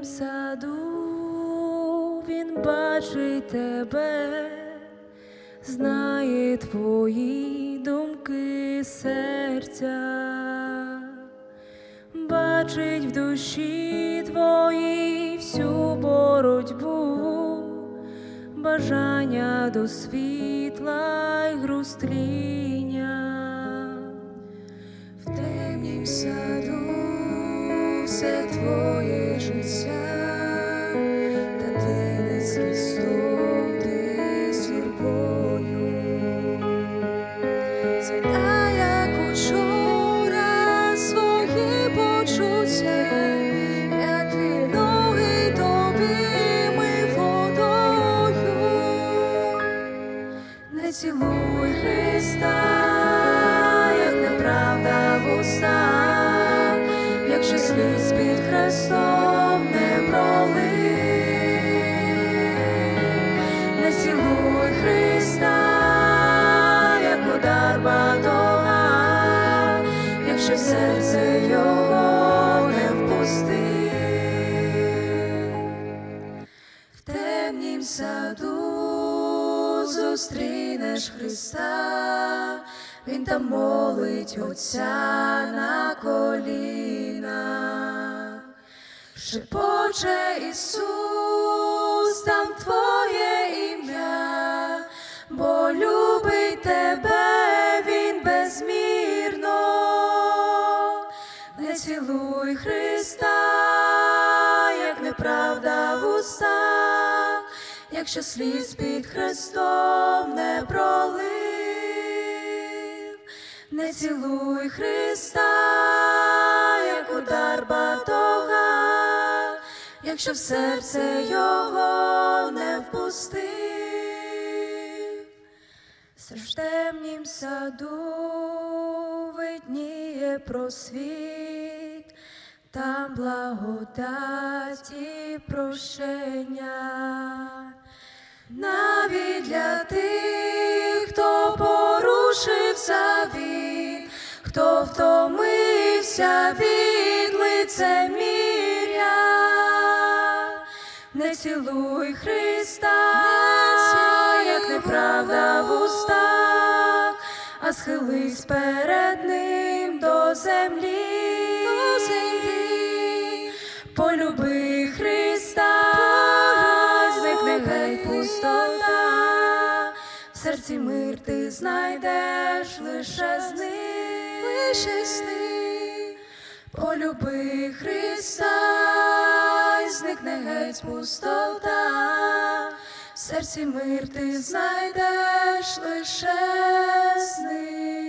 темнім саду він бачить тебе, знає твої думки серця, бачить в душі твоїй всю боротьбу, бажання до світла й грустління. В темнім саду цілуй Христа, як неправда в уста, якщо сліз під хрестом не пролив. Не цілуй Христа, як удар батога, якщо серце його не впустив в темнім саду зустрінеш Христа, Він там молить Отця на колінах. Шепоче Ісус, там Твоє ім'я, бо любить тебе Він безмірно, не цілуй Христа, як неправда в уста, якщо сліз під Христом не пролив, не цілуй Христа, як удар батога, якщо в серце його не впустив. В темнім саду видніє просвіт, там благодаті прощення. Навіть для тих, хто порушив завіт, хто втомився від лицеміря, не цілуй Христа, як неправда в устах, а схились перед ним до землі, до землі. полюби Христа, мир ти знайдеш лише з ним, лише з ним. Полюби Христа, і зникне геть пустота, в серці мир ти знайдеш лише з ним.